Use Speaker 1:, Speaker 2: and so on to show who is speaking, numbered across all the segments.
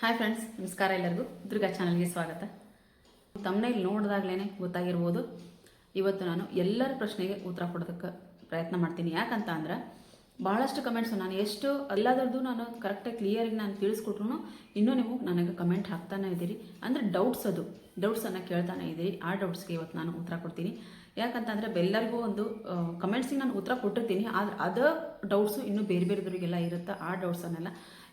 Speaker 1: Hi friends ನಮಸ್ಕಾರ ಎಲ್ಲರಿಗೂ. ದುರ್ಗಾ ಚಾನಲ್ಗೆ ಸ್ವಾಗತ. ತಮ್ಮನೇ ಇಲ್ಲಿ ನೋಡಿದಾಗ್ಲೇ ಗೊತ್ತಾಗಿರ್ಬೋದು. ಇವತ್ತು ನಾನು ಎಲ್ಲರ ಪ್ರಶ್ನೆಗೆ ಉತ್ತರ ಕೊಡೋದಕ್ಕೆ ಪ್ರಯತ್ನ ಮಾಡ್ತೀನಿ. ಯಾಕಂತ ಅಂದ್ರೆ ಭಾಳಷ್ಟು ಕಮೆಂಟ್ಸು ನಾನು ಎಷ್ಟು ಎಲ್ಲದರದ್ದು ನಾನು ಕರೆಕ್ಟಾಗಿ ಕ್ಲಿಯರಾಗಿ ನಾನು ತಿಳಿಸ್ಕೊಟ್ರು ಇನ್ನೂ ನೀವು ನನಗೆ ಕಮೆಂಟ್ ಹಾಕ್ತಾನೆ ಇದ್ದೀರಿ. ಅಂದರೆ ಡೌಟ್ಸ್ ಅದು. ಡೌಟ್ಸನ್ನು ಕೇಳ್ತಾನೆ ಇದ್ದೀರಿ. ಆ ಡೌಟ್ಸ್ಗೆ ಇವತ್ತು ನಾನು ಉತ್ತರ ಕೊಡ್ತೀನಿ. ಯಾಕಂತಂದರೆ ಬೆಲ್ಲರಿಗೂ ಒಂದು ಕಮೆಂಟ್ಸಿಗೆ ನಾನು ಉತ್ತರ ಕೊಟ್ಟಿರ್ತೀನಿ. ಆದರೆ ಅದ ಡೌಟ್ಸು ಇನ್ನೂ ಬೇರೆ ಬೇರೆದವರಿಗೆಲ್ಲ ಇರುತ್ತೆ? ಆ ಡೌಟ್ಸನ್ನೆಲ್ಲ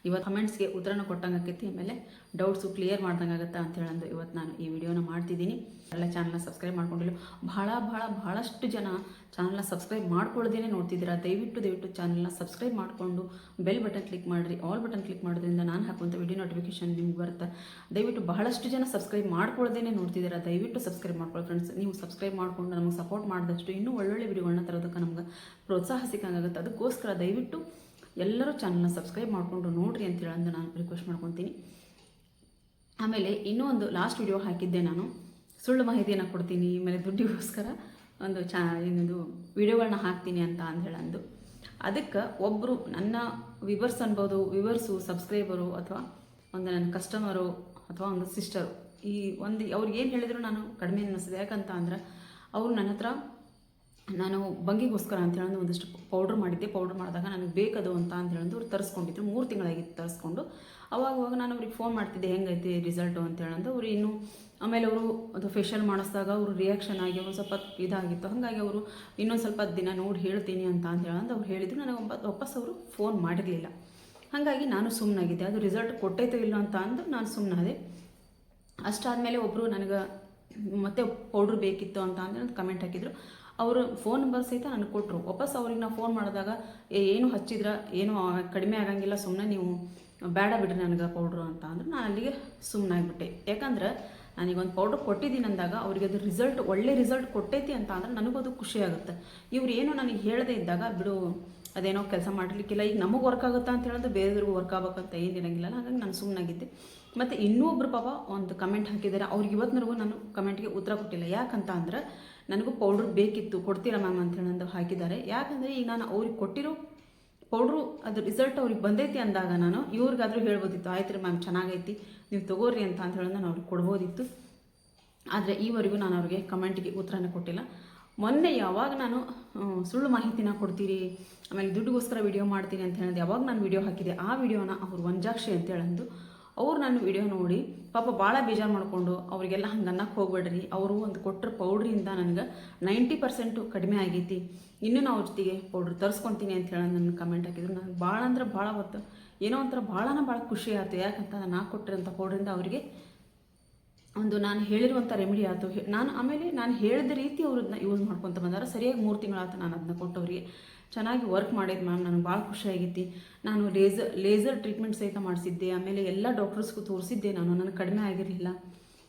Speaker 1: ಇವತ್ತು ಕಮೆಂಟ್ಸ್ಗೆ ಉತ್ತರನ ಕೊಟ್ಟಂಗೆ ಆಕೈತಿ, ಆಮೇಲೆ ಡೌಟ್ಸು ಕ್ಲಿಯರ್ ಮಾಡ್ದಂಗೆ ಆಗುತ್ತೆ ಅಂತ ಹೇಳಂದು ಇವತ್ತು ನಾನು ಈ ವಿಡಿಯೋನ ಮಾಡ್ತಿದ್ದೀನಿ. ಎಲ್ಲ ಚಾನಲ್ನ ಸಬ್ಸ್ಕ್ರೈಬ್ ಮಾಡ್ಕೊಂಡಿಲ್ಲ. ಭಾಳ ಭಾಳ, ಭಾಳಷ್ಟು ಜನ ಚಾನಲ್ನ ಸಬ್ಸ್ಕ್ರೈಬ್ ಮಾಡ್ಕೊಳ್ಳ್ದೇ ನೋಡ್ತಿದ್ದೀರಾ? ದಯವಿಟ್ಟು ದಯವಿಟ್ಟು ಚಾನಲ್ನ ಸಬ್ಸ್ಕ್ರೈಬ್ ಮಾಡಿಕೊಂಡು ಬೆಲ್ ಬಟನ್ ಕ್ಲಿಕ್ ಮಾಡಿರಿ. ಆಲ್ ಬಟನ್ ಕ್ಲಿಕ್ ಮಾಡೋದ್ರಿಂದ ನಾನು ಹಾಕುವಂಥ ವಿಡಿಯೋ ನೋಟಿಫಿಕೇಶನ್ ನಿಮ್ಗೆ ಬರುತ್ತೆ? ದಯವಿಟ್ಟು ಬಹಳಷ್ಟು ಜನ ಸಬ್ಸ್ಕ್ರೈಬ್ ಮಾಡ್ಕೊಳ್ಳ್ದೇ ನೋಡ್ತಿದ್ದೀರಾ? ದಯವಿಟ್ಟು ಸಬ್ಸ್ಕ್ರೈಬ್ ಮಾಡ್ಕೊಳ್ಳಿ ಫ್ರೆಂಡ್ಸ್ ನೀವು ಸಬ್ಸ್ಕ್ರೈಬ್ ಮಾಡಿಕೊಂಡು ನಮಗೆ ಸಪೋರ್ಟ್ ಮಾಡಿದಷ್ಟು ಇನ್ನೂ ಒಳ್ಳೊಳ್ಳೆ ವಿಡಿಯೋಗಳನ್ನ ತರೋದಕ್ಕೆ ನಮ್ಗೆ ಪ್ರೋತ್ಸಾಹ ಸಿಕ್ಕಂಗಾಗುತ್ತೆ ಅದಕ್ಕೋಸ್ಕರ ದಯವಿಟ್ಟು ಎಲ್ಲರೂ ಚಾನಲ್ನ ಸಬ್ಸ್ಕ್ರೈಬ್ ಮಾಡಿಕೊಂಡು ನೋಡ್ರಿ ಅಂತ ಹೇಳಂದು ನಾನು ರಿಕ್ವೆಸ್ಟ್ ಮಾಡ್ಕೊತೀನಿ. ಆಮೇಲೆ ಇನ್ನೂ ಒಂದು ಲಾಸ್ಟ್ ವಿಡಿಯೋ ಹಾಕಿದ್ದೆ ನಾನು. ಸುಳ್ಳು ಮಾಹಿತಿಯನ್ನು ಕೊಡ್ತೀನಿ, ಆಮೇಲೆ ದುಡ್ಡಿಗೋಸ್ಕರ ಒಂದು ಚಾ ಏನದು ವಿಡಿಯೋಗಳನ್ನ ಹಾಕ್ತೀನಿ ಅಂತ ಅಂದು ಅದಕ್ಕೆ ಒಬ್ಬರು ನನ್ನ ವಿವರ್ಸ್ ಅನ್ಬೋದು ವಿವರ್ಸು ಸಬ್ಸ್ಕ್ರೈಬರು ಅಥವಾ ಒಂದು ನನ್ನ ಕಸ್ಟಮರು ಅಥವಾ ಒಂದು ಸಿಸ್ಟರು ಈ ಒಂದು ಅವ್ರಿಗೆ ಏನು ಹೇಳಿದ್ರು ನಾನು ಕಡಿಮೆ ಅನ್ನಿಸ್ತದೆ ಯಾಕಂತ ಅಂದ್ರೆ ಅವರು ನನ್ನ ಹತ್ರ ನಾನು ಬಂಗಿಗೋಸ್ಕರ ಅಂತ ಹೇಳೋದು ಒಂದಿಷ್ಟು ಪೌಡ್ರ್ ಮಾಡಿದ್ದೆ. ಪೌಡ್ರ್ ಮಾಡಿದಾಗ ನನಗೆ ಬೇಕದು ಅಂತ ಅಂತ ಹೇಳೋದು ಅವ್ರು ತರಿಸ್ಕೊಂಡಿದ್ರು. ಮೂರು ತಿಂಗಳಾಗಿತ್ತು ತರಿಸ್ಕೊಂಡು. ಅವಾಗ ಅವಾಗ ನಾನು ಅವ್ರಿಗೆ ಫೋನ್ ಮಾಡ್ತಿದ್ದೆ, ಹೆಂಗೈತೆ ರಿಸಲ್ಟು ಅಂತ ಹೇಳಂದು. ಅವ್ರು ಇನ್ನು ಆಮೇಲೆ ಅವರು ಅದು ಫೇಶಿಯಲ್ ಮಾಡಿಸಿದಾಗ ಅವರು ರಿಯಾಕ್ಷನ್ ಆಗಿ ಒಂದು ಸ್ವಲ್ಪ ಇದಾಗಿತ್ತು. ಹಾಗಾಗಿ ಅವರು ಇನ್ನೊಂದು ಸ್ವಲ್ಪ ದಿನ ನೋಡಿ ಹೇಳ್ತೀನಿ ಅಂತ ಅಂತ ಹೇಳಂದು. ಅವ್ರು ಹೇಳಿದ್ರು, ನನಗೆ ಒಂಬತ್ತು ವಾಪಸ್ ಅವರು ಫೋನ್ ಮಾಡಿರಲಿಲ್ಲ. ಹಾಗಾಗಿ ನಾನು ಸುಮ್ಮನಾಗಿದ್ದೆ ಅದು ರಿಸಲ್ಟ್ ಕೊಟ್ಟೈತೋ ಇಲ್ಲ ಅಂತ ಅಂದು ನಾನು ಸುಮ್ಮನಾದೆ ಅಷ್ಟಾದಮೇಲೆ ಒಬ್ಬರು ನನಗೆ, ಮತ್ತೆ ಪೌಡ್ರ್ ಬೇಕಿತ್ತು ಅಂತ ಅಂದರೆ ಕಮೆಂಟ್ ಹಾಕಿದ್ರು. ಅವರು ಫೋನ್ ನಂಬರ್ ಸಹಿತ ನನಗೆ ಕೊಟ್ಟರು ವಾಪಸ್ ಅವ್ರಿಗೆ ನಾವು ಫೋನ್ ಮಾಡಿದಾಗ ಏನು ಹಚ್ಚಿದ್ರ? ಏನು ಕಡಿಮೆ ಆಗಂಗಿಲ್ಲ ಸುಮ್ಮನೆ ನೀವು ಬೇಡ ಬಿಡ್ರಿ ನನಗೆ ಪೌಡ್ರು ಅಂತ ಅಂದ್ರೆ. ನಾನು ಅಲ್ಲಿಗೆ ಸುಮ್ಮನಾಗ್ಬಿಟ್ಟೆ ಯಾಕಂದ್ರೆ ನನಗೊಂದು ಪೌಡ್ರ್ ಕೊಟ್ಟಿದ್ದೀನಿ ಅಂದಾಗ ಅವ್ರಿಗೆ ಅದು ರಿಸಲ್ಟ್ ಒಳ್ಳೆ ರಿಸಲ್ಟ್ ಕೊಟ್ಟೈತಿ ಅಂತ ಅಂದ್ರೆ ನನಗೂ ಖುಷಿ ಆಗುತ್ತೆ. ಇವ್ರು ಏನು ನನಗೆ ಹೇಳದೇ ಇದ್ದಾಗ, ಬಿಡು, ಅದೇನೋ ಕೆಲಸ ಮಾಡಲಿಕ್ಕಿಲ್ಲ, ಈಗ ನಮಗೆ ವರ್ಕ್ ಆಗುತ್ತಾ ಅಂತ ಹೇಳಿದ್ರೆ ಬೇರೆಯವ್ರಿಗೂ ವರ್ಕ್ ಆಗ್ಬೇಕಂತ ಇರೋಂಗಿಲ್ಲ. ಹಾಗಾಗಿ ನಾನು ಸುಮ್ಮನಾಗಿದ್ದೆ ಮತ್ತು ಇನ್ನೂ ಒಬ್ಬರು ಪಾಪ ಒಂದು ಕಮೆಂಟ್ ಹಾಕಿದ್ದಾರೆ ಅವ್ರಿಗೆ ಇವತ್ತಿನವರೆಗೂ ನಾನು ಕಮೆಂಟ್ಗೆ ಉತ್ತರ ಕೊಟ್ಟಿಲ್ಲ. ಯಾಕಂತ ಅಂದ್ರೆ ನನಗೂ ಪೌಡ್ರ್ ಬೇಕಿತ್ತು, ಕೊಡ್ತೀರಾ ಮ್ಯಾಮ್ ಅಂತ ಹೇಳಂದು ಹಾಕಿದ್ದಾರೆ. ಯಾಕಂದರೆ ಈಗ ನಾನು ಅವ್ರಿಗೆ ಕೊಟ್ಟಿರೋ ಪೌಡ್ರು ಅದು ರಿಸಲ್ಟ್ ಅವ್ರಿಗೆ ಬಂದೈತಿ ಅಂದಾಗ ನಾನು ಇವ್ರಿಗಾದ್ರೂ ಹೇಳ್ಬೋದಿತ್ತು, ಆಯ್ತು ರೀ ಮ್ಯಾಮ್ ಚೆನ್ನಾಗೈತಿ, ನೀವು ತಗೋರಿ ಅಂತ ಅಂತ ಹೇಳಿ ನಾನು ಅವ್ರಿಗೆ ಕೊಡ್ಬೋದಿತ್ತು. ಆದರೆ ಈವರೆಗೂ ನಾನು ಅವ್ರಿಗೆ ಕಮೆಂಟಿಗೆ ಉತ್ತರನ ಕೊಟ್ಟಿಲ್ಲ. ಮೊನ್ನೆ ಯಾವಾಗ ನಾನು ಸುಳ್ಳು ಮಾಹಿತಿನ ಕೊಡ್ತೀರಿ, ಆಮೇಲೆ ದುಡ್ಡುಗೋಸ್ಕರ ವಿಡಿಯೋ ಮಾಡ್ತೀನಿ ಅಂತ ಹೇಳಿದ್ ಯಾವಾಗ ನಾನು ವಿಡಿಯೋ ಹಾಕಿದೆ, ಆ ವಿಡಿಯೋನ ಅವ್ರು ವಂಜಾಕ್ಷಿ ಅಂತ ಹೇಳಂದು ಅವ್ರು ನನ್ನ ವಿಡಿಯೋ ನೋಡಿ, ಪಾಪ ಭಾಳ ಬೇಜಾರು ಮಾಡಿಕೊಂಡು ಅವರಿಗೆಲ್ಲ ಹಂಗೆ ಅನ್ನಕ್ಕೆ ಹೋಗ್ಬೇಡ್ರಿ, ಅವರು ಒಂದು ಕೊಟ್ಟರು ಪೌಡ್ರಿಂದ ನನಗೆ ನೈಂಟಿ ಪರ್ಸೆಂಟು ಕಡಿಮೆ ಆಗೈತಿ. ಇನ್ನೂ ನಾವು ಜೊತೆಗೆ ಪೌಡ್ರ್ ತರಿಸ್ಕೊತೀನಿ ಅಂತ ಹೇಳಿ ನನ್ನ ಕಮೆಂಟ್ ಹಾಕಿದ್ರು. ನನಗೆ ಭಾಳ ಅಂದ್ರೆ ಭಾಳ ಹೊತ್ತು, ಏನೋ ಒಂಥರ ಭಾಳನ ಭಾಳ ಖುಷಿ ಆಯ್ತು ಯಾಕಂತ ನಾನು ಕೊಟ್ಟಿರೋಂಥ ಪೌಡ್ರಿಂದ ಅವರಿಗೆ ಒಂದು ನಾನು ಹೇಳಿರುವಂಥ ರೆಮಿಡಿ ಆಯಿತು ನಾನು ಆಮೇಲೆ ನಾನು ಹೇಳಿದ ರೀತಿ ಅವ್ರು ಅದನ್ನ ಯೂಸ್ ಮಾಡ್ಕೊತ ಬಂದಾರ. ಸರಿಯಾಗಿ ಮೂರು ತಿಂಗಳಾಯ್ತು ನಾನು ಅದನ್ನ ಕೊಟ್ಟವ್ರಿಗೆ. ಚೆನ್ನಾಗಿ ವರ್ಕ್ ಮಾಡಿದ್ದು ಮ್ಯಾಮ್ ನನಗೆ ಭಾಳ ಖುಷಿ ಆಗೈತಿ ನಾನು ಲೇಸರ್ ಲೇಸರ್ ಟ್ರೀಟ್ಮೆಂಟ್ ಸಹಿತ ಮಾಡಿಸಿದ್ದೆ. ಆಮೇಲೆ ಎಲ್ಲ ಡಾಕ್ಟರ್ಸ್ಗೂ ತೋರಿಸಿದ್ದೆ ನಾನು, ನನಗೆ ಕಡಿಮೆ ಆಗಿರಲಿಲ್ಲ.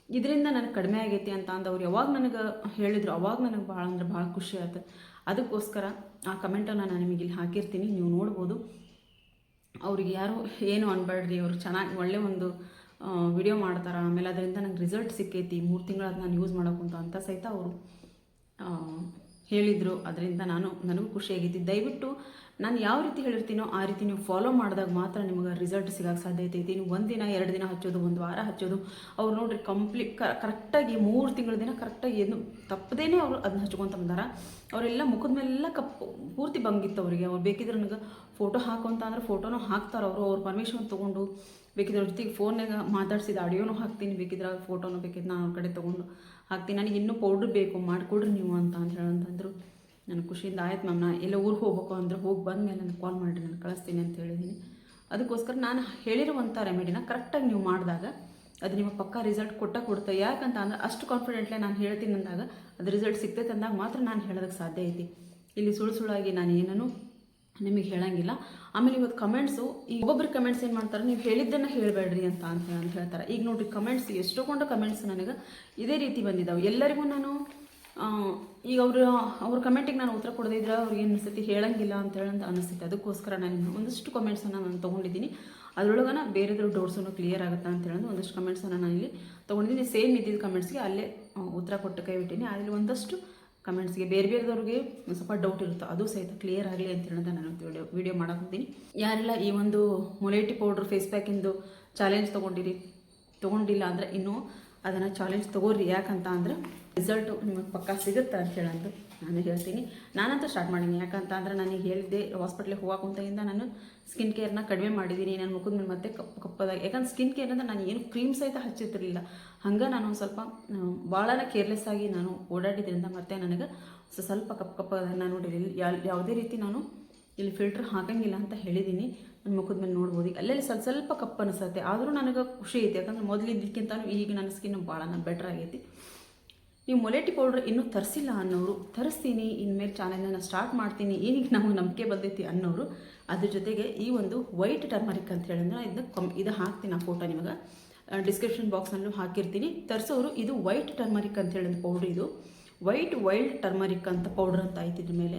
Speaker 1: ಇದರಿಂದ ನನಗೆ ಕಡಿಮೆ ಆಗೈತಿ ಅಂತ ಅಂದವ್ರು ಯಾವಾಗ ನನಗೆ ಹೇಳಿದ್ರು, ಅವಾಗ ನನಗೆ ಭಾಳ ಅಂದ್ರೆ ಭಾಳ ಖುಷಿ ಆಯ್ತು. ಅದಕ್ಕೋಸ್ಕರ ಆ ಕಮೆಂಟನ್ನು ನಾನು ನಿಮಗೆ ಇಲ್ಲಿ ಹಾಕಿರ್ತೀನಿ, ನೀವು ನೋಡ್ಬೋದು. ಅವ್ರಿಗೆ ಯಾರು ಏನು ಅನ್ಬೇಡ್ರಿ ಅವರು ಚೆನ್ನಾಗಿ ಒಳ್ಳೆ ಒಂದು ವಿಡಿಯೋ ಮಾಡ್ತಾರೆ. ಆಮೇಲೆ ಅದರಿಂದ ನನಗೆ ರಿಸಲ್ಟ್ ಸಿಕ್ಕೈತಿ. ಮೂರು ತಿಂಗಳಾದ ನಾನು ಯೂಸ್ ಮಾಡೋಕ್ಕಂತ ಅಂತ ಸಹಿತ ಅವರು ಹೇಳಿದರು. ಅದರಿಂದ ನಾನು, ನನಗೂ ಖುಷಿಯಾಗಿತ್ತು ದಯವಿಟ್ಟು ನಾನು ಯಾವ ರೀತಿ ಹೇಳಿರ್ತೀನೋ ಆ ರೀತಿ ನೀವು ಫಾಲೋ ಮಾಡಿದಾಗ ಮಾತ್ರ ನಿಮಗೆ ರಿಸಲ್ಟ್ ಸಿಗೋಕ್ಕೆ ಸಾಧ್ಯತೆ ಐತಿ. ನೀವು ಒಂದು ದಿನ, ಎರಡು ದಿನ ಹಚ್ಚೋದು, ಒಂದು ವಾರ ಹಚ್ಚೋದು. ಅವ್ರು ನೋಡ್ರಿ ಕಂಪ್ಲೀಟ್ ಕರೆಕ್ಟಾಗಿ ಮೂರು ತಿಂಗಳ ದಿನ ಕರೆಕ್ಟಾಗಿ ಏನು ತಪ್ಪದೇನೆ ಅವರು ಅದನ್ನ ಹಚ್ಕೊತ ಬಂದಾರ. ಅವರೆಲ್ಲ ಮುಖದ ಮೇಲೆಲ್ಲ ಕಪ್ಪು, ಪೂರ್ತಿ ಬಂಗಿತ್ತು ಅವರಿಗೆ. ಅವ್ರು ಬೇಕಿದ್ರೆ ನನಗೆ ಫೋಟೋ ಹಾಕು ಅಂತ ಅಂದ್ರೆ ಫೋಟೋನೂ ಹಾಕ್ತಾರೆ ಅವರು. ಅವ್ರ ಪರ್ಮಿಷನ್ ತೊಗೊಂಡು ಬೇಕಿದ್ರೆ ಅವ್ರ ಜೊತೆಗೆ ಫೋನ್ನಾಗ ಮಾತಾಡಿಸಿದ ಆಡಿಯೋನು ಹಾಕ್ತೀನಿ. ಬೇಕಿದ್ರೆ ಫೋಟೋನು ಬೇಕಿದ್ರೆ ನಾನು ಅವ್ರ ಕಡೆ ತೊಗೊಂಡು ಹಾಕ್ತೀನಿ. ನನಗೆ ಇನ್ನೂ ಪೌಡ್ರ್ ಬೇಕು, ಮಾಡಿಕೊಡ್ರಿ ನೀವು ಅಂತ ಅಂತ ಹೇಳಂತಂದ್ರು ನನಗೆ ಖುಷಿಯಿಂದ ಆಯ್ತು ಮ್ಯಾಮ್ ನಾ ಎಲ್ಲ ಊರಿಗೆ ಹೋಗ್ಬೇಕು ಅಂದ್ರೆ. ಹೋಗಿ ಬಂದಮೇಲೆ ನನಗೆ ಕಾಲ್ ಮಾಡಿರಿ, ನಾನು ಕಳಿಸ್ತೀನಿ ಅಂತ ಹೇಳಿದ್ದೀನಿ ಅದಕ್ಕೋಸ್ಕರ ನಾನು ಹೇಳಿರುವಂಥ ರೆಮಿಡಿನ ಕರೆಕ್ಟಾಗಿ ನೀವು ಮಾಡಿದಾಗ ಅದು ನಿಮಗೆ ಪಕ್ಕಾ ರಿಸಲ್ಟ್ ಕೊಟ್ಟ ಕೊಡ್ತ. ಯಾಕಂತ ಅಂದ್ರೆ ಅಷ್ಟು ಕಾನ್ಫಿಡೆಂಟ್ಲೆ ನಾನು ಹೇಳ್ತೀನಿ ಅಂದಾಗ ಅದು ರಿಸಲ್ಟ್ ಸಿಗ್ತೈತೆ ಅಂದಾಗ ಮಾತ್ರ ನಾನು ಹೇಳೋದಕ್ಕೆ ಸಾಧ್ಯ ಐತಿ. ಇಲ್ಲಿ ಸುಳ್ಳು ಸುಳ್ಳಾಗಿ ನಾನು ಏನೂ ನಿಮಗೆ ಹೇಳಂಗಿಲ್ಲ. ಆಮೇಲೆ ಇವತ್ತು ಕಮೆಂಟ್ಸು ಈಗ ಒಬ್ಬೊಬ್ರು ಕಮೆಂಟ್ಸ್ ಏನು ಮಾಡ್ತಾರೆ, ನೀವು ಹೇಳಿದ್ದನ್ನು ಹೇಳಬೇಡ್ರಿ ಅಂತ ಅಂತ ಅಂತ ಹೇಳ್ತಾರೆ. ಈಗ ನೋಡಿರಿ ಕಮೆಂಟ್ಸ್ ಎಷ್ಟೊಂದು ಕಮೆಂಟ್ಸ್ ನನಗೆ ಇದೇ ರೀತಿ ಬಂದಿದ್ದಾವೆ ಎಲ್ಲರಿಗೂ ನಾನು ಈಗ ಅವರು, ಅವ್ರ ಕಮೆಂಟಿಗೆ ನಾನು ಉತ್ತರ ಕೊಡದೇ ಇದ್ರೆ ಅವ್ರಿಗೆ ಏನು ಅನಿಸ್ತೈತಿ ಹೇಳಂಗಿಲ್ಲ ಅಂತ ಹೇಳಂತ ಅನಿಸ್ತೈತಿ. ಅದಕ್ಕೋಸ್ಕರ ನಾನು ಒಂದಷ್ಟು ಕಮೆಂಟ್ಸನ್ನು ನಾನು ತೊಗೊಂಡಿದ್ದೀನಿ. ಅದರೊಳಗನ ಬೇರೆದ್ರ ಡೌಟ್ಸನ್ನು ಕ್ಲಿಯರ್ ಆಗುತ್ತಾ ಅಂತ ಹೇಳೋದು ಒಂದಷ್ಟು ಕಮೆಂಟ್ಸನ್ನು ನಾನು ಇಲ್ಲಿ ತೊಗೊಂಡಿದ್ದೀನಿ. ಸೇಮ್ ಇದ್ದಿದ್ದ ಕಮೆಂಟ್ಸ್ಗೆ ಅಲ್ಲೇ ಉತ್ತರ ಕೊಟ್ಟು ಕೈ ಬಿಟ್ಟಿನಿ. ಅದರಲ್ಲಿ ಒಂದಷ್ಟು ಕಮೆಂಟ್ಸ್ಗೆ ಬೇರೆ ಬೇರೆದವ್ರಿಗೆ ಸ್ವಲ್ಪ ಡೌಟ್ ಇರುತ್ತೆ ಅದು ಸಹಿತ ಕ್ಲಿಯರ್ ಆಗಲಿ ಅಂತ ಹೇಳಿದ ನಾನು ವಿಡಿಯೋ ವಿಡಿಯೋ ಮಾಡಾಕಂತೀನಿ ಯಾರೆಲ್ಲ ಈ ಒಂದು ಮೊಲೇಟಿ ಪೌಡ್ರ್ ಫೇಸ್ ಪ್ಯಾಕಿಂದು ಚಾಲೆಂಜ್ ತೊಗೊಂಡಿರಿ? ತೊಗೊಂಡಿಲ್ಲ ಅಂದರೆ ಇನ್ನೂ ಅದನ್ನು ಚಾಲೆಂಜ್ ತೊಗೋರಿ ಯಾಕಂತ ಅಂದ್ರೆ ರಿಸಲ್ಟು ನಿಮಗೆ ಪಕ್ಕ ಸಿಗುತ್ತೆ ಅಂತ ಹೇಳಂದು ನಾನು ಹೇಳ್ತೀನಿ. ನಾನಂತೂ ಸ್ಟಾರ್ಟ್ ಮಾಡೀನಿ. ಯಾಕಂತ ಅಂದ್ರೆ ನನಗೆ ಹೇಳಿದ್ದೆ ಹಾಸ್ಪಿಟ್ಲಿಗೆ ಹೋಗೋಕುಂತೆಯಿಂದ ನಾನು ಸ್ಕಿನ್ ಕೇರ್ನ ಕಡಿಮೆ ಮಾಡಿದ್ದೀನಿ ನನ್ನ ಮುಖದ ಮೇಲೆ ಮತ್ತೆ ಕಪ್ಪು ಕಪ್ಪದಾಗ, ಯಾಕಂದ್ರೆ ಸ್ಕಿನ್ ಕೇರ್ ಅಂದ್ರೆ ನಾನು ಏನು ಕ್ರೀಮ್ ಸಹಿತ ಹಚ್ಚಿರ್ತಿರ್ಲಿಲ್ಲ ಹಂಗೆ ನಾನು ಸ್ವಲ್ಪ ಭಾಳನ ಕೇರ್ಲೆಸ್ ಆಗಿ ನಾನು ಓಡಾಡಿದ್ರಿಂದ ಮತ್ತೆ ನನಗೆ ಸ್ವಲ್ಪ ಕಪ್ಪು ಕಪ್ಪದಾಗ ನಾನು ನೋಡಿರಲಿಲ್ಲ ಯಾವುದೇ ರೀತಿ ನಾನು ಇಲ್ಲಿ ಫಿಲ್ಟರ್ ಹಾಕಂಗಿಲ್ಲ ಅಂತ ಹೇಳಿದ್ದೀನಿ ನನ್ನ ಮುಖದ ಮೇಲೆ ನೋಡ್ಬೋದು. ಈಗ ಅಲ್ಲೆಲ್ಲಿ ಸ್ವಲ್ಪ ಸ್ವಲ್ಪ ಕಪ್ಪು ಅನಿಸುತ್ತೆ ಆದರೂ ನನಗೆ ಖುಷಿ ಐತೆ. ಯಾಕಂದ್ರೆ ಮೊದಲಿದ್ದಕ್ಕಿಂತ ಈಗ ನನ್ನ ಸ್ಕಿನ್ ಭಾಳನ ಬೆಟ್ರ್ ಆಗೈತಿ. ನೀವು ಮೊಲೆಟಿ ಪೌಡ್ರ್ ಇನ್ನೂ ತರಿಸಿಲ್ಲ ಅನ್ನೋರು, ತರಿಸ್ತೀನಿ, ಇನ್ಮೇಲೆ ಚಾನಲ್ನ ಸ್ಟಾರ್ಟ್ ಮಾಡ್ತೀನಿ, ಏನಿಗೆ ನಮಗೆ ನಂಬಿಕೆ ಬಂದೈತಿ ಅನ್ನೋರು, ಅದ್ರ ಜೊತೆಗೆ ಈ ಒಂದು ವೈಟ್ ಟರ್ಮರಿಕ್ ಅಂತ ಹೇಳಿದ್ರೆ ಇದನ್ನ ಕಮ್ ಇದು ಹಾಕ್ತೀನಿ ಆ ಫೋಟೋ ನಿಮಗೆ ಡಿಸ್ಕ್ರಿಪ್ಷನ್ ಬಾಕ್ಸ್ನಲ್ಲೂ ಹಾಕಿರ್ತೀನಿ. ತರಿಸೋರು, ಇದು ವೈಟ್ ಟರ್ಮರಿಕ್ ಅಂತ ಹೇಳಿದ ಪೌಡ್ರ್ ಇದು. ವೈಟ್ ವೈಲ್ಡ್ ಟರ್ಮರಿಕ್ ಅಂತ ಪೌಡ್ರ್ ಅಂತ ಆಯ್ತಿದ್ರ ಮೇಲೆ.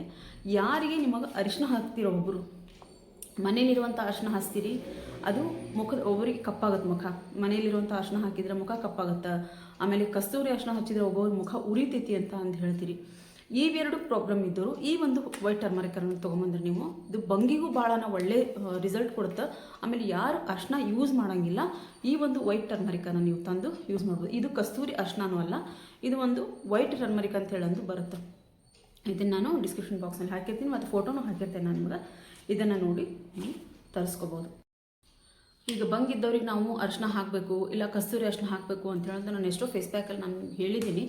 Speaker 1: ಯಾರಿಗೆ ನಿಮಗೆ ಅರಿಶಿನ ಹಾಕ್ತಿರೋ ಒಬ್ಬರು ಮನೇಲಿರುವಂಥ ಅರ್ಶಿನ ಹಚ್ತೀರಿ ಅದು ಮುಖದ ಒಬ್ಬರಿಗೆ ಕಪ್ಪಾಗುತ್ತೆ ಮುಖ. ಮನೇಲಿರುವಂಥ ಅರ್ಶಿನ ಹಾಕಿದ್ರೆ ಮುಖ ಕಪ್ಪಾಗುತ್ತೆ. ಆಮೇಲೆ ಕಸ್ತೂರಿ ಅರ್ಶಿನ ಹಚ್ಚಿದ್ರೆ ಒಬ್ಬೊಬ್ಬರ ಮುಖ ಉರಿತೈತಿ ಅಂತ ಅಂದು ಹೇಳ್ತೀರಿ. ಇವೆರಡು ಪ್ರಾಬ್ಲಮ್ ಇದ್ದರು, ಈ ಒಂದು ವೈಟ್ ಟರ್ಮರಿಕನ್ನು ತೊಗೊಂಬಂದ್ರೆ ನೀವು, ಇದು ಬಂಗಿಗೂ ಭಾಳನ ಒಳ್ಳೆ ರಿಸಲ್ಟ್ ಕೊಡುತ್ತೆ. ಆಮೇಲೆ ಯಾರು ಅರ್ಶನ ಯೂಸ್ ಮಾಡೋಂಗಿಲ್ಲ, ಈ ಒಂದು ವೈಟ್ ಟರ್ಮರಿಕನ್ನು ನೀವು ತಂದು ಯೂಸ್ ಮಾಡ್ಬೋದು. ಇದು ಕಸ್ತೂರಿ ಅರ್ಶನೂ ಅಲ್ಲ, ಇದು ಒಂದು ವೈಟ್ ಟರ್ಮರಿಕ್ ಅಂತ ಹೇಳಂದು ಬರುತ್ತೆ. ಇದನ್ನು ನಾನು ಡಿಸ್ಕ್ರಿಪ್ಷನ್ ಬಾಕ್ಸ್ನಲ್ಲಿ ಹಾಕಿರ್ತೀನಿ, ಮತ್ತು ಫೋಟೋನು ಹಾಕಿರ್ತೇನೆ ನಾನು ನಿಮಗೆ. ಇದನ್ನು ನೋಡಿ ನೀವು ತರಿಸ್ಕೋಬೋದು. ಈಗ ಬಂಗಿದ್ದವ್ರಿಗೆ ನಾವು ಅರ್ಶಿನ ಹಾಕಬೇಕು, ಇಲ್ಲ ಕಸ್ತೂರಿ ಅರ್ಶಿನ ಹಾಕಬೇಕು ಅಂತ ಹೇಳಿದ್ರೆ ನಾನು ಎಷ್ಟೋ ಫೇಸ್ ಪ್ಯಾಕಲ್ಲಿ ನಾನು ಹೇಳಿದ್ದೀನಿ.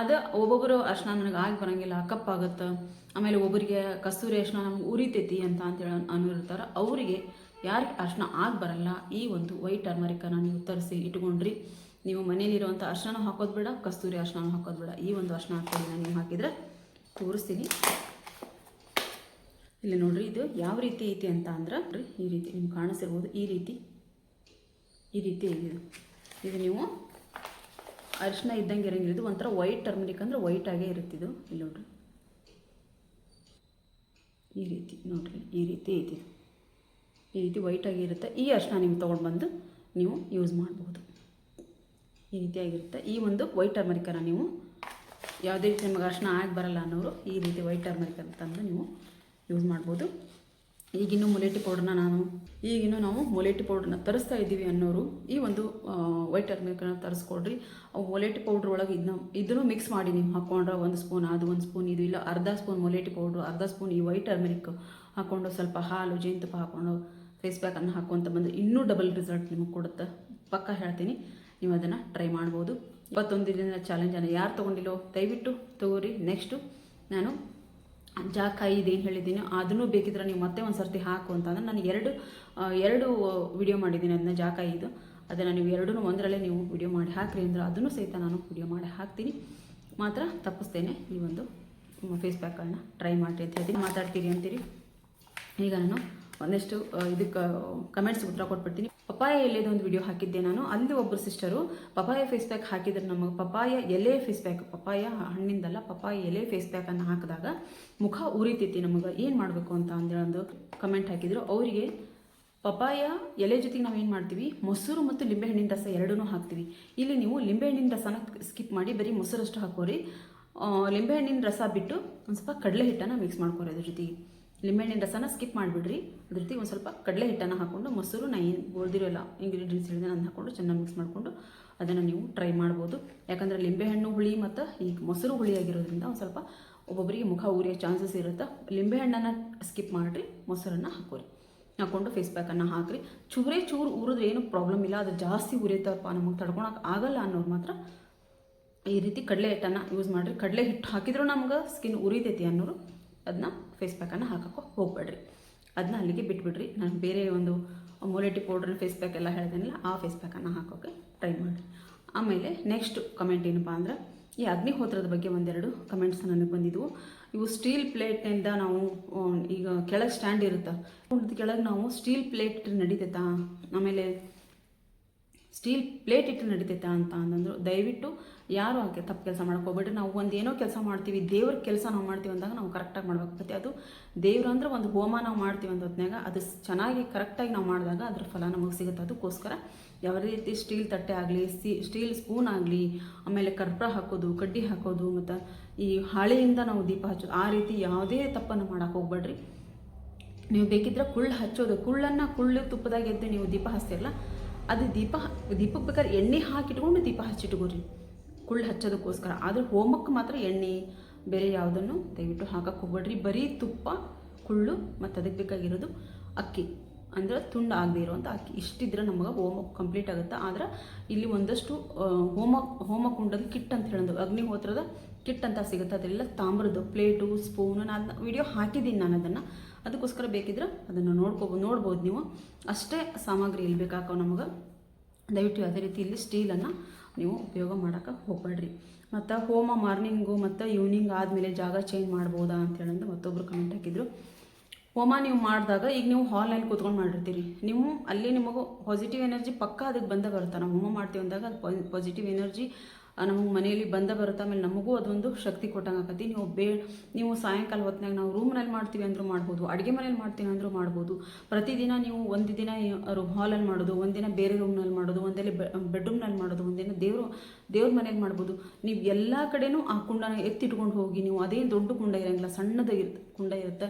Speaker 1: ಅದು ಒಬ್ಬೊಬ್ಬರು ಅರ್ಶಿನ ನನಗೆ ಆಗಿ ಬರೋಂಗಿಲ್ಲ ಕಪ್ಪಾಗುತ್ತೆ ಆಮೇಲೆ ಒಬ್ಬರಿಗೆ ಕಸ್ತೂರಿ ಅರ್ಶಿನ ನಮ್ಗೆ ಉರಿತೈತಿ ಅಂತ ಅಂತೇಳಿ ಅನ್ನಿರ್ತಾರೆ ಅವರಿಗೆ ಯಾರಿಗೆ ಅರ್ಶಿನ ಆಗಿ ಬರಲ್ಲ, ಈ ಒಂದು ವೈಟ್ ಟರ್ಮರಿಕನ್ನು ನೀವು ತರಿಸಿ ಇಟ್ಕೊಂಡ್ರಿ. ನೀವು ಮನೇಲಿರುವಂಥ ಅರ್ಶನ ಹಾಕೋದು ಬೇಡ, ಕಸ್ತೂರಿ ಅರ್ಶನ ಹಾಕೋದು ಬೇಡ. ಈ ಒಂದು ಅರ್ಶನ ಹಾಕ್ತೀನಿ ನಾನು ನೀವು ಹಾಕಿದರೆ ತೋರಿಸ್ತೀನಿ. ಇಲ್ಲಿ ನೋಡ್ರಿ, ಇದು ಯಾವ ರೀತಿ ಐತಿ ಅಂತ ಅಂದ್ರೆ ಈ ರೀತಿ ನಿಮ್ಗೆ ಕಾಣಿಸಿರ್ಬೋದು. ಈ ರೀತಿ ಈ ರೀತಿ ಇದೆ ಇದು. ಇದು ನೀವು ಅರಿಶಿನ ಇದ್ದಂಗೆ ಇರಂಗಿಲ್ಲ. ಇದು ಒಂಥರ ವೈಟ್ ಟರ್ಮರಿಕ್ ಅಂದ್ರೆ ವೈಟ್ ಆಗೇ ಇರುತ್ತಿದ್ದು ಇಲ್ಲಿ ನೋಡ್ರಿ. ಈ ರೀತಿ, ನೋಡ್ರಿ, ಈ ರೀತಿ ಐತಿ ಇದು. ಈ ರೀತಿ ವೈಟ್ ಆಗಿ ಇರುತ್ತೆ. ಈ ಅರಿಶಿನ ನೀವು ತೊಗೊಂಡು ಬಂದು ನೀವು ಯೂಸ್ ಮಾಡ್ಬೋದು. ಈ ರೀತಿಯಾಗಿರುತ್ತೆ ಈ ಒಂದು ವೈಟ್ ಟರ್ಮರಿಕನ ನೀವು ಯಾವುದೇ ರೀತಿ ನಿಮಗೆ ಅರಿಶಿನ ಆಗಿ ಬರಲ್ಲ ಅನ್ನೋರು ಈ ರೀತಿ ವೈಟ್ ಟರ್ಮರಿಕ್ ಅಂತಂದು ನೀವು ಯೂಸ್ ಮಾಡ್ಬೋದು. ಈಗಿನ್ನೂ ಮೊಲೆಟಿ ಪೌಡ್ರನ್ನ ನಾನು, ಈಗಿನ್ನೂ ನಾವು ಮೊಲೆಟಿ ಪೌಡ್ರನ್ನ ತರಿಸ್ತಾ ಇದ್ದೀವಿ ಅನ್ನೋರು, ಈ ಒಂದು ವೈಟ್ ಟರ್ಮರಿಕನ್ನು ತರಿಸ್ಕೊಡ್ರಿ. ಮೊಲೆಟಿ ಪೌಡ್ರ್ ಒಳಗೆ ಇದನ್ನ ಇದನ್ನು ಮಿಕ್ಸ್ ಮಾಡಿ ನೀವು ಹಾಕ್ಕೊಂಡ್ರೆ ಒಂದು ಸ್ಪೂನ್ ಅದು ಒಂದು ಸ್ಪೂನ್ ಇದು ಇಲ್ಲ, ಅರ್ಧ ಸ್ಪೂನ್ ಮೊಲೆಟಿ ಪೌಡ್ರು ಅರ್ಧ ಸ್ಪೂನ್ ಈ ವೈಟ್ ಟರ್ಮರಿಕ್ ಹಾಕ್ಕೊಂಡು ಸ್ವಲ್ಪ ಹಾಲು, ಜೇನುತುಪ್ಪ ಹಾಕ್ಕೊಂಡು ಫೇಸ್ ಪ್ಯಾಕನ್ನು ಹಾಕ್ಕೊಂತ ಬಂದು ಇನ್ನೂ ಡಬಲ್ ರಿಸಲ್ಟ್ ನಿಮಗೆ ಕೊಡುತ್ತೆ. ಪಕ್ಕ ಹೇಳ್ತೀನಿ, ನೀವು ಅದನ್ನು ಟ್ರೈ ಮಾಡ್ಬೋದು. ಇಪ್ಪತ್ತೊಂದು ದಿನದ ಚಾಲೆಂಜನ್ನು ಯಾರು ತೊಗೊಂಡಿಲ್ಲೋ, ದಯವಿಟ್ಟು ತಗೋರಿ. ನೆಕ್ಸ್ಟು ನಾನು ಜಾಕಾಯಿ ಇದೇನು ಹೇಳಿದ್ದೀನಿ, ಅದನ್ನು ಬೇಕಿದ್ರೆ ನೀವು ಮತ್ತೆ ಒಂದು ಸರ್ತಿ ಹಾಕು ಅಂತಂದ್ರೆ ನಾನು ಎರಡು ಎರಡು ವಿಡಿಯೋ ಮಾಡಿದ್ದೀನಿ ಅದನ್ನ ಜಾಕಾಯಿ ಇದು ಅದನ್ನು ನೀವು ಎರಡೂ ಒಂದರಲ್ಲೇ ನೀವು ವಿಡಿಯೋ ಮಾಡಿ ಹಾಕ್ರಿ ಅಂದ್ರೆ ಅದನ್ನು ಸಹಿತ ನಾನು ವಿಡಿಯೋ ಮಾಡಿ ಹಾಕ್ತೀನಿ. ಮಾತ್ರ ತಪ್ಪಿಸ್ತೇನೆ ಈ ಒಂದು ಫೇಸ್ ಪ್ಯಾಕ್ಗಳನ್ನ ಟ್ರೈ ಮಾಡಿರಿ ಅಂತ ಹೇಳ್ತೀನಿ ಮಾತಾಡ್ತೀರಿ ಅಂತೀರಿ? ಈಗ ನಾನು ಒಂದಷ್ಟು ಇದಕ್ಕೆ ಕಮೆಂಟ್ಸ್ ಉತ್ತರ ಕೊಟ್ಬಿಡ್ತೀನಿ. ಪಪ್ಪಾಯ ಎಲೆದು ಒಂದು ವಿಡಿಯೋ ಹಾಕಿದ್ದೆ ನಾನು. ಅಲ್ಲಿ ಒಬ್ಬರು ಸಿಸ್ಟರು ಪಪ್ಪಾಯ ಫೇಸ್ ಪ್ಯಾಕ್ ಹಾಕಿದ್ರೆ ನಮಗೆ. ಪಪ್ಪಾಯ ಎಲೆ ಫೇಸ್ ಪ್ಯಾಕ್ ಪಪ್ಪಾಯ ಹಣ್ಣಿಂದಲ್ಲ, ಪಪ್ಪಾಯ ಎಲೆ ಫೇಸ್ ಪ್ಯಾಕನ್ನು ಹಾಕಿದಾಗ ಮುಖ ಉರಿತೈತಿ ನಮಗೆ. ಏನು ಮಾಡಬೇಕು ಅಂತ ಒಂದು ಕಮೆಂಟ್ ಹಾಕಿದ್ರು. ಅವರಿಗೆ, ಪಪ್ಪಾಯ ಎಲೆ ಜೊತೆಗೆ ನಾವು ಏನು ಮಾಡ್ತೀವಿ? ಮೊಸರು ಮತ್ತು ಲಿಂಬೆಹಣ್ಣಿನ ರಸ ಎರಡೂ ಹಾಕ್ತೀವಿ. ಇಲ್ಲಿ ನೀವು ಲಿಂಬೆಹಣ್ಣಿನ ರಸನ ಸ್ಕಿಪ್ ಮಾಡಿ ಬರೀ ಮೊಸರಷ್ಟು ಹಾಕೋರಿ. ಲಿಂಬೆಹಣ್ಣಿನ ರಸ ಬಿಟ್ಟು ಒಂದು ಸ್ವಲ್ಪ ಕಡಲೆ ಹಿಟ್ಟನ್ನು ಮಿಕ್ಸ್ ಮಾಡ್ಕೋರಿ ಅದ್ರ ಜೊತೆಗೆ. ಲಿಂಬೆಹಣ್ಣಿನ ರಸನ ಸ್ಕಿಪ್ ಮಾಡಿಬಿಡ್ರಿ. ಅದ್ರ ರೀತಿ ಒಂದು ಸ್ವಲ್ಪ ಕಡಲೆ ಹಿಟ್ಟನ್ನು ಹಾಕ್ಕೊಂಡು ಮೊಸರು, ನಾ ಏನು ಓದಿರೋಲ್ಲ ಇಂಗ್ರೀಡಿಯೆಂಟ್ಸ್ ಹೇಳಿದೆ ನಾನು ಹಾಕ್ಕೊಂಡು ಚೆನ್ನಾಗಿ ಮಿಕ್ಸ್ ಮಾಡಿಕೊಂಡು ಅದನ್ನು ನೀವು ಟ್ರೈ ಮಾಡ್ಬೋದು. ಯಾಕಂದರೆ ಲಿಂಬೆಹಣ್ಣು ಹುಳಿ ಮತ್ತು ಈ ಮೊಸರು ಹುಳಿ ಆಗಿರೋದ್ರಿಂದ ಒಂದು ಸ್ವಲ್ಪ ಒಬ್ಬೊಬ್ಬರಿಗೆ ಮುಖ ಉರಿಯೋ ಚಾನ್ಸಸ್ ಇರುತ್ತೆ. ಲಿಂಬೆಹಣ್ಣನ್ನು ಸ್ಕಿಪ್ ಮಾಡಿರಿ, ಮೊಸರನ್ನು ಹಾಕೋರಿ. ಹಾಕ್ಕೊಂಡು ಫೇಸ್ ಪ್ಯಾಕನ್ನು ಹಾಕ್ರಿ. ಚೂರೇ ಚೂರು ಉರಿದ್ರೆ ಏನು ಪ್ರಾಬ್ಲಮ್ ಇಲ್ಲ. ಅದು ಜಾಸ್ತಿ ಉರಿಯುತ್ತಪ್ಪ ನಮಗೆ ತಡ್ಕೊಳಕ್ಕೆ ಆಗಲ್ಲ ಅನ್ನೋರು ಮಾತ್ರ ಈ ರೀತಿ ಕಡಲೆ ಹಿಟ್ಟನ್ನು ಯೂಸ್ ಮಾಡಿರಿ. ಕಡಲೆ ಹಿಟ್ಟು ಹಾಕಿದ್ರೂ ನಮ್ಗೆ ಸ್ಕಿನ್ ಉರಿತೈತಿ ಅನ್ನೋರು ಅದನ್ನ ಫೇಸ್ ಪ್ಯಾಕನ್ನು ಹಾಕೋಕ್ಕೆ ಹೋಗಬೇಡ್ರಿ. ಅದನ್ನ ಅಲ್ಲಿಗೆ ಬಿಟ್ಬಿಡ್ರಿ. ನಾನು ಬೇರೆ ಒಂದು ಮೊಲೆಟಿ ಪೌಡ್ರ್ ಫೇಸ್ ಪ್ಯಾಕ್ ಎಲ್ಲ ಹೇಳ್ದೇನಲ್ಲ, ಆ ಫೇಸ್ ಪ್ಯಾಕನ್ನು ಹಾಕೋಕ್ಕೆ ಟ್ರೈ ಮಾಡಿ ಆಮೇಲೆ ನೆಕ್ಸ್ಟ್ ಕಮೆಂಟ್ ಏನಪ್ಪ ಅಂದ್ರೆ, ಈ ಅಗ್ನಿಹೋತ್ರದ ಬಗ್ಗೆ ಒಂದೆರಡು ಕಮೆಂಟ್ಸ್ ನನಗೆ ಬಂದಿದ್ವು. ಇವು ಸ್ಟೀಲ್ ಪ್ಲೇಟ್ನಿಂದ ನಾವು ಈಗ ಕೆಳಗೆ ಸ್ಟ್ಯಾಂಡ್ ಇರುತ್ತೆ? ಕೆಳಗೆ ನಾವು ಸ್ಟೀಲ್ ಪ್ಲೇಟ್ ನಡೀತೈತಾ? ಆಮೇಲೆ ಸ್ಟೀಲ್ ಪ್ಲೇಟ್ ಇಟ್ಟು ನಡೀತೈತೆ ಅಂತ ಅಂದಂದ್ರು. ದಯವಿಟ್ಟು ಯಾರು ಹಾಗೆ ತಪ್ಪು ಕೆಲಸ ಮಾಡೋಕೆ ಹೋಗ್ಬೇಡ್ರಿ. ನಾವು ಒಂದು ಏನೋ ಕೆಲಸ ಮಾಡ್ತೀವಿ, ದೇವ್ರ ಕೆಲಸ ನಾವು ಮಾಡ್ತೀವಿ ಅಂದಾಗ ನಾವು ಕರೆಕ್ಟಾಗಿ ಮಾಡ್ಬೇಕಾಗತ್ತೆ ಅದು ದೇವ್ರು ಅಂದ್ರೆ ಒಂದು ಹೋಮ ನಾವು ಮಾಡ್ತೀವಿ ಅಂತ ಹೊತ್ತಿನಾಗ ಅದು ಚೆನ್ನಾಗಿ ಕರೆಕ್ಟಾಗಿ ನಾವು ಮಾಡಿದಾಗ ಅದ್ರ ಫಲ ನಮಗೆ ಸಿಗುತ್ತೆ. ಅದಕ್ಕೋಸ್ಕರ ಯಾವ ರೀತಿ ಸ್ಟೀಲ್ ತಟ್ಟೆ ಆಗಲಿ ಸ್ಟೀಲ್ ಸ್ಪೂನ್ ಆಗಲಿ, ಆಮೇಲೆ ಕರ್ಪೂರ ಹಾಕೋದು, ಕಡ್ಡಿ ಹಾಕೋದು, ಮತ್ತು ಈ ಹಾಳೆಯಿಂದ ನಾವು ದೀಪ ಹಚ್ಚೋದು, ಆ ರೀತಿ ಯಾವುದೇ ತಪ್ಪನ್ನು ಮಾಡೋಕೆ ಹೋಗ್ಬೇಡ್ರಿ. ನೀವು ಬೇಕಿದ್ರೆ ಕುಳ್ಳು ಹಚ್ಚೋದು, ಕುಳ್ಳನ್ನು ಕುಳ್ಳು ತುಪ್ಪದಾಗ ಎದ್ದು ನೀವು ದೀಪ ಹಚ್ತಿರಲ್ಲ ಅದು ದೀಪ ದೀಪಕ್ಕೆ ಬೇಕಾದ್ರೆ ಎಣ್ಣೆ ಹಾಕಿಟ್ಕೊಂಡು ದೀಪ ಹಚ್ಚಿಟ್ಕೋರಿ ಕುಳ್ಳು ಹಚ್ಚೋದಕ್ಕೋಸ್ಕರ. ಆದರೆ ಹೋಮಕ್ಕೆ ಮಾತ್ರ ಎಣ್ಣೆ ಬೇರೆ ಯಾವುದನ್ನು ದಯವಿಟ್ಟು ಹಾಕಕ್ಕೆ ಹೋಗ್ಬೇಡ್ರಿ. ಬರೀ ತುಪ್ಪ, ಕುಳ್ಳು ಮತ್ತು ಅದಕ್ಕೆ ಬೇಕಾಗಿರೋದು ಅಕ್ಕಿ. ಅಂದ್ರೆ ತುಂಡು ಆಗದೆ ಇರುವಂಥ ಅಕ್ಕಿ. ಇಷ್ಟಿದ್ರೆ ನಮಗೆ ಹೋಮ ಕಂಪ್ಲೀಟ್ ಆಗುತ್ತೆ? ಆದ್ರೆ ಇಲ್ಲಿ ಒಂದಷ್ಟು ಹೋಮ ಹೋಮ ಕುಂಡದ ಕಿಟ್ ಅಂತ ಹೇಳೋದು. ಅಗ್ನಿಹೋತ್ರದ ಕಿಟ್ ಅಂತ ಸಿಗುತ್ತೆ ಅದೆಲ್ಲ ತಾಮ್ರದ್ದು ಪ್ಲೇಟು, ಸ್ಪೂನು ನಾನು ವಿಡಿಯೋ ಹಾಕಿದ್ದೀನಿ ನಾನು ಅದನ್ನು. ಅದಕ್ಕೋಸ್ಕರ ಬೇಕಿದ್ರೆ ಅದನ್ನು ನೋಡ್ಕೋಬೋದು ನೋಡ್ಬೋದು ನೀವು. ಅಷ್ಟೇ ಸಾಮಗ್ರಿ ಇಲ್ಲಿ ಬೇಕಾಕೋ ನಮಗೆ. ದಯವಿಟ್ಟು ಯಾವುದೇ ರೀತಿ ಇಲ್ಲಿ ಸ್ಟೀಲನ್ನು ನೀವು ಉಪಯೋಗ ಮಾಡೋಕೆ ಹೋಗಬೇಡ್ರಿ. ಮತ್ತು ಹೋಮ ಮಾರ್ನಿಂಗು ಮತ್ತು ಈವ್ನಿಂಗ್ ಆದಮೇಲೆ ಜಾಗ ಚೇಂಜ್ ಮಾಡ್ಬೋದಾ ಅಂತ ಮತ್ತೊಬ್ರು ಮತ್ತೊಬ್ಬರು ಕಮೆಂಟ್ ಹಾಕಿದ್ರು. ಹೋಮ ನೀವು ಮಾಡಿದಾಗ ಈಗ ನೀವು ಹಾಲ್ನಲ್ಲಿ ಕೂತ್ಕೊಂಡು ಮಾಡಿರ್ತೀರಿ. ನೀವು ಅಲ್ಲಿ ನಿಮಗೂ ಪಾಸಿಟಿವ್ ಎನರ್ಜಿ ಪಕ್ಕ ಅದಕ್ಕೆ ಬಂದ ಬರುತ್ತೆ? ನಾವು ಹೋಮ ಮಾಡ್ತೀವಿ ಅಂದಾಗ ಅದು ಪಾಸಿಟಿವ್ ಎನರ್ಜಿ ನಮಗೆ ಮನೆಯಲ್ಲಿ ಬಂದ ಬರುತ್ತೆ ಆಮೇಲೆ ನಮಗೂ ಅದೊಂದು ಶಕ್ತಿ ಕೊಟ್ಟಂಗೆ ಆಕತಿ. ನೀವು ಬೇ, ನೀವು ಸಾಯಂಕಾಲ ಹೊತ್ತಿನಾಗ ನಾವು ರೂಮ್ನಲ್ಲಿ ಮಾಡ್ತೀವಿ ಅಂದರೂ ಮಾಡ್ಬೋದು, ಅಡುಗೆ ಮನೇಲಿ ಮಾಡ್ತೀವಿ ಅಂದರೂ ಮಾಡ್ಬೋದು. ಪ್ರತಿದಿನ ನೀವು ಒಂದು ದಿನ ಹಾಲಲ್ಲಿ ಮಾಡೋದು ಒಂದಿನ ಬೇರೆ ರೂಮ್ನಲ್ಲಿ ಮಾಡೋದು ಒಂದಲ್ಲಿ ಬೆಡ್ರೂಮ್ನಲ್ಲಿ ಮಾಡೋದು ಒಂದಿನ ದೇವರು, ದೇವ್ರ ಮನೇಲಿ ಮಾಡ್ಬೋದು. ನೀವು ಎಲ್ಲ ಕಡೆನೂ ಆ ಕುಂಡನ ಎತ್ತಿಟ್ಕೊಂಡು ಹೋಗಿ, ನೀವು ಅದೇನು ದೊಡ್ಡ ಕುಂಡ ಇರೋಂಗಿಲ್ಲ ಸಣ್ಣದಾಗಿರುತ್ತೆ ಕುಂಡ ಇರುತ್ತೆ.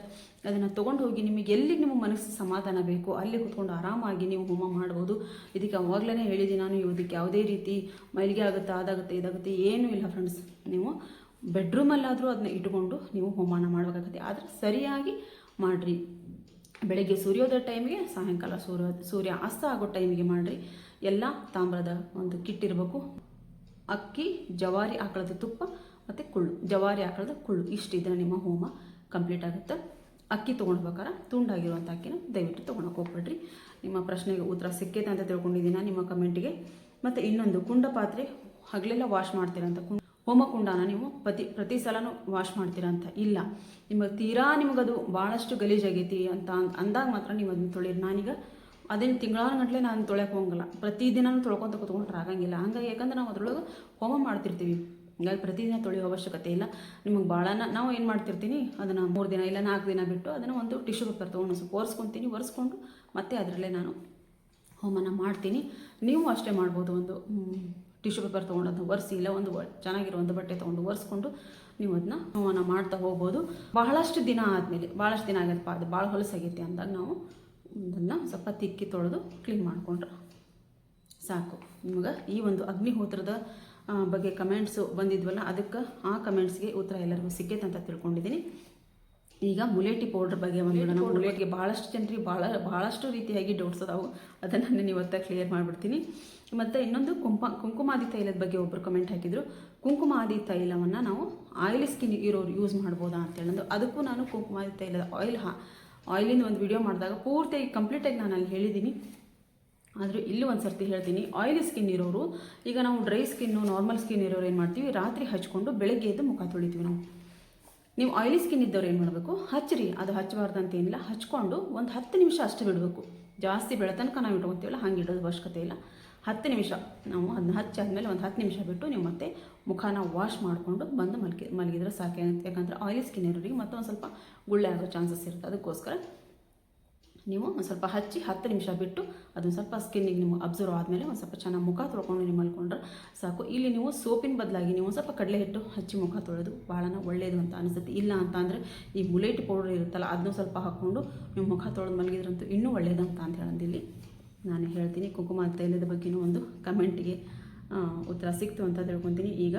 Speaker 1: ಅದನ್ನು ತೊಗೊಂಡು ಹೋಗಿ ನಿಮಗೆ ಎಲ್ಲಿ ನಿಮ್ಮ ಮನಸ್ಸು ಸಮಾಧಾನ ಬೇಕು ಅಲ್ಲಿ ಕೂತ್ಕೊಂಡು ಆರಾಮಾಗಿ ನೀವು ಹೋಮ ಮಾಡ್ಬೋದು. ಇದಕ್ಕೆ ಅವಾಗಲೇ ಹೇಳಿದ್ದೀನಿ ನಾನು ಇದಕ್ಕೆ ಯಾವುದೇ ರೀತಿ ಮೈಲಿಗೆ ಆಗುತ್ತೆ ಅದಾಗುತ್ತೆ ಇದಾಗುತ್ತೆ, ಏನೂ ಇಲ್ಲ ಫ್ರೆಂಡ್ಸ್ ನೀವು ಬೆಡ್ರೂಮಲ್ಲಾದರೂ ಅದನ್ನ ಇಟ್ಕೊಂಡು ನೀವು ಹೋಮನ ಮಾಡಬೇಕಾಗತ್ತೆ. ಆದರೆ ಸರಿಯಾಗಿ ಮಾಡಿರಿ. ಬೆಳಗ್ಗೆ ಸೂರ್ಯೋದಯ ಟೈಮಿಗೆ ಸಾಯಂಕಾಲ ಸೂರ್ಯ ಸೂರ್ಯ ಅಸ್ತ ಆಗೋ ಟೈಮಿಗೆ ಮಾಡಿರಿ. ಎಲ್ಲ ತಾಮ್ರದ ಒಂದು ಕಿಟ್ ಇರಬೇಕು. ಅಕ್ಕಿ, ಜವಾರಿ ಆಕಳದ ತುಪ್ಪ ಮತ್ತು ಕುಳ್ಳು. ಜವಾರಿ ಆಕಳದ ಕುಳ್ಳು. ಇಷ್ಟಿದ್ರೆ ನಿಮ್ಮ ಹೋಮ. ಕಂಪ್ಲೀಟ್ ಆಗುತ್ತೆ. ಅಕ್ಕಿ ತೊಗೊಳ್ಬೇಕಾರೆ ತುಂಡಾಗಿರುವಂಥ ಅಕ್ಕಿನ ದಯವಿಟ್ಟು ತೊಗೊಳಕ್ಕೆ ಹೋಗ್ಬೇಡ್ರಿ. ನಿಮ್ಮ ಪ್ರಶ್ನೆಗೆ ಉತ್ತರ ಸಿಕ್ಕೈತೆ ಅಂತ ತಿಳ್ಕೊಂಡಿದ್ದೀನಿ ನಿಮ್ಮ ಕಮೆಂಟಿಗೆ. ಮತ್ತು ಇನ್ನೊಂದು, ಕುಂಡ ಪಾತ್ರೆ ಹಗಲೆಲ್ಲ ವಾಶ್ ಮಾಡ್ತೀರಂತ ಕುಂಡ ಹೋಮಕುಂಡನ ನೀವು ಪ್ರತಿ ಪ್ರತಿ ಸಲನೂ ವಾಶ್ ಮಾಡ್ತೀರಂತ ಇಲ್ಲ. ನಿಮಗೆ ತೀರಾ ನಿಮಗದು ಭಾಳಷ್ಟು ಗಲೀಜಾಗೈತಿ ಅಂತ ಅಂದಾಗ ಮಾತ್ರ ನೀವು ಅದನ್ನು ತೊಳೀರಿ. ನಾನೀಗ ಅದೇನು ತಿಂಗಳಾನುಗಟ್ಲೆ ನಾನು ತೊಳೆಯಕ್ಕೆ ಹೋಗಂಗಿಲ್ಲ. ಪ್ರತಿದಿನ ತೊಳ್ಕೊತ ಕೂತ್ಕೊಂಡ್ರೆ ಆಗಂಗಿಲ್ಲ. ಹಂಗಾಗಿ ಯಾಕಂದ್ರೆ ನಾವು ಅದರೊಳಗೆ ಹೋಮ ಮಾಡ್ತಿರ್ತೀವಿ. ಹಂಗಾಗಿ ಪ್ರತಿದಿನ ತೊಳೆಯೋ ಅವಶ್ಯಕತೆ ಇಲ್ಲ. ನಿಮಗೆ ಭಾಳನ ನಾವು ಏನು ಮಾಡ್ತಿರ್ತೀನಿ, ಅದನ್ನು ಮೂರು ದಿನ ಇಲ್ಲ ನಾಲ್ಕು ದಿನ ಬಿಟ್ಟು ಅದನ್ನು ಒಂದು ಟಿಶ್ಯೂ ಪೇಪರ್ ತೊಗೊಂಡು ಸ್ವಲ್ಪ ಒರೆಸ್ಕೊತೀನಿ, ಒರೆಸ್ಕೊಂಡು ಮತ್ತೆ ಅದರಲ್ಲೇ ನಾನು ಹೋಮನ ಮಾಡ್ತೀನಿ. ನೀವು ಅಷ್ಟೇ ಮಾಡ್ಬೋದು ಒಂದು ಟಿಶ್ಯೂ ಪೇಪರ್ ತೊಗೊಂಡು ಅದನ್ನ ಒರೆಸಿ, ಇಲ್ಲ ಒಂದು ಚೆನ್ನಾಗಿರೋ ಒಂದು ಬಟ್ಟೆ ತೊಗೊಂಡು ಒರೆಸ್ಕೊಂಡು ನೀವು ಅದನ್ನ ಹೋಮನ ಮಾಡ್ತಾ ಹೋಗ್ಬೋದು. ಬಹಳಷ್ಟು ದಿನ ಆದಮೇಲೆ ಭಾಳಷ್ಟು ದಿನ ಆಗ್ಯದಪ್ಪ ಅದು ಭಾಳ ಹೊಲಸಾಗೈತೆ ಅಂದಾಗ ನಾವು ಅದನ್ನು ಸ್ವಲ್ಪ ತಿಕ್ಕಿ ತೊಳೆದು ಕ್ಲೀನ್ ಮಾಡಿಕೊಂಡ್ರೆ ಸಾಕು. ನಿಮಗೆ ಈ ಒಂದು ಅಗ್ನಿಹೋತ್ರದ ಬಗ್ಗೆ ಕಮೆಂಟ್ಸು ಬಂದಿದ್ವಲ್ಲ ಅದಕ್ಕೆ ಆ ಕಮೆಂಟ್ಸ್ಗೆ ಉತ್ತರ ಎಲ್ಲರಿಗೂ ಸಿಕ್ಕೈತೆ ಅಂತ ತಿಳ್ಕೊಂಡಿದ್ದೀನಿ ಈಗ ಮುಲೇಟಿ ಪೌಡ್ರ್ ಬಗ್ಗೆ ಬಂದ್ಬಿಡೋಣ ಮುಲೇಟಿಗೆ ಭಾಳಷ್ಟು ಜನರಿಗೆ ಭಾಳ ಭಾಳಷ್ಟು ರೀತಿಯಾಗಿ ಡೌಟ್ಸ್ ಅದಾವು. ಅದನ್ನು ನಾನು ಇವತ್ತ ಕ್ಲಿಯರ್ ಮಾಡಿಬಿಡ್ತೀನಿ. ಮತ್ತು ಇನ್ನೊಂದು ಕುಂಪ ಕುಂಕುಮಾದಿ ತೈಲದ ಬಗ್ಗೆ ಒಬ್ಬರು ಕಮೆಂಟ್ ಹಾಕಿದರು. ಕುಂಕುಮಾದಿ ತೈಲವನ್ನು ನಾವು ಆಯಿಲಿ ಸ್ಕಿನ್ ಇರೋರು ಯೂಸ್ ಮಾಡ್ಬೋದಾ ಅಂತ ಹೇಳೋದು. ಅದಕ್ಕೂ ನಾನು ಕುಂಕುಮಾದಿ ತೈಲದ ಆಯಿಲ್ ಹಾ ಆಯಿಲಿಂದ ಒಂದು ವಿಡಿಯೋ ಮಾಡಿದಾಗ ಪೂರ್ತಿಯಾಗಿ ಕಂಪ್ಲೀಟಾಗಿ ನಾನು ಅಲ್ಲಿ ಹೇಳಿದ್ದೀನಿ ಆದರೂ ಇಲ್ಲಿ ಒಂದು ಸರ್ತಿ ಹೇಳ್ತೀನಿ ಆಯಿಲಿ ಸ್ಕಿನ್ ಇರೋರು, ಈಗ ನಾವು ಡ್ರೈ ಸ್ಕಿನ್ನು ನಾರ್ಮಲ್ ಸ್ಕಿನ್ ಇರೋರು ಏನು ಮಾಡ್ತೀವಿ? ರಾತ್ರಿ ಹಚ್ಕೊಂಡು ಬೆಳಗ್ಗೆ ಎದ್ದು ಮುಖ ತೊಳಿತೀವಿ ನಾವು. ನೀವು ಆಯಿಲಿ ಸ್ಕಿನ್ ಇದ್ದವ್ರು ಏನು ಮಾಡಬೇಕು? ಹಚ್ಚಿರಿ, ಅದು ಹಚ್ಚಬಾರ್ದು ಅಂತ ಏನಿಲ್ಲ, ಹಚ್ಕೊಂಡು ಒಂದು ಹತ್ತು ನಿಮಿಷ ಅಷ್ಟು ಬಿಡಬೇಕು. ಜಾಸ್ತಿ ಬೆಳತನಕ ನಾವು ಇಟ್ಕೊತೀವಲ್ಲ, ಹಂಗೆ ಇಡೋದು ಅವಶ್ಯಕತೆ ಇಲ್ಲ. ಹತ್ತು ನಿಮಿಷ, ನಾವು ಅದನ್ನ ಹಚ್ಚಾದ್ಮೇಲೆ ಒಂದು ಹತ್ತು ನಿಮಿಷ ಬಿಟ್ಟು ನೀವು ಮತ್ತೆ ಮುಖನ ವಾಶ್ ಮಾಡಿಕೊಂಡು ಬಂದು ಮಲ್ಗಿ ಮಲಗಿದ್ರೆ ಸಾಕೆ. ಯಾಕಂದರೆ ಆಯಿಲಿ ಸ್ಕಿನ್ ಇರೋರಿಗೆ ಮತ್ತೊಂದು ಸ್ವಲ್ಪ ಗುಳ್ಳೆ ಆಗೋ ಚಾನ್ಸಸ್ ಇರುತ್ತೆ. ಅದಕ್ಕೋಸ್ಕರ ನೀವು ಒಂದು ಸ್ವಲ್ಪ ಹಚ್ಚಿ ಹತ್ತು ನಿಮಿಷ ಬಿಟ್ಟು ಅದೊಂದು ಸ್ವಲ್ಪ ಸ್ಕಿನ್ನಿಗೆ ನಿಮಗೆ ಅಬ್ಸರ್ವ್ ಆದಮೇಲೆ ಒಂದು ಸ್ವಲ್ಪ ಚೆನ್ನಾಗಿ ಮುಖ ತೊಳ್ಕೊಂಡು ನೀವು ಮಲ್ಕೊಂಡ್ರೆ ಸಾಕು. ಇಲ್ಲಿ ನೀವು ಸೋಪಿನ ಬದಲಾಗಿ ನೀವು ಒಂದು ಸ್ವಲ್ಪ ಕಡಲೆ ಹಿಟ್ಟು ಹಚ್ಚಿ ಮುಖ ತೊಳೆದು ಭಾಳನ ಒಳ್ಳೆಯದು ಅಂತ ಅನಿಸುತ್ತೆ. ಇಲ್ಲ ಅಂತ ಅಂದರೆ ಈ ಬುಲೆಟ್ ಪೌಡರ್ ಇರುತ್ತಲ್ಲ ಅದನ್ನು ಸ್ವಲ್ಪ ಹಾಕ್ಕೊಂಡು ನೀವು ಮುಖ ತೊಳೆದು ಮಲಗಿದ್ರಂತೂ ಇನ್ನೂ ಒಳ್ಳೆಯದು ಅಂತ ಅಂತ ಹೇಳಂದಿಲ್ಲಿ ನಾನು ಹೇಳ್ತೀನಿ ಕುಂಕುಮ ತೈಲದ ಬಗ್ಗೆಯೂ ಒಂದು ಕಮೆಂಟಿಗೆ ಉತ್ತರ ಸಿಕ್ತು ಅಂತ ತಿಳ್ಕೊತೀನಿ. ಈಗ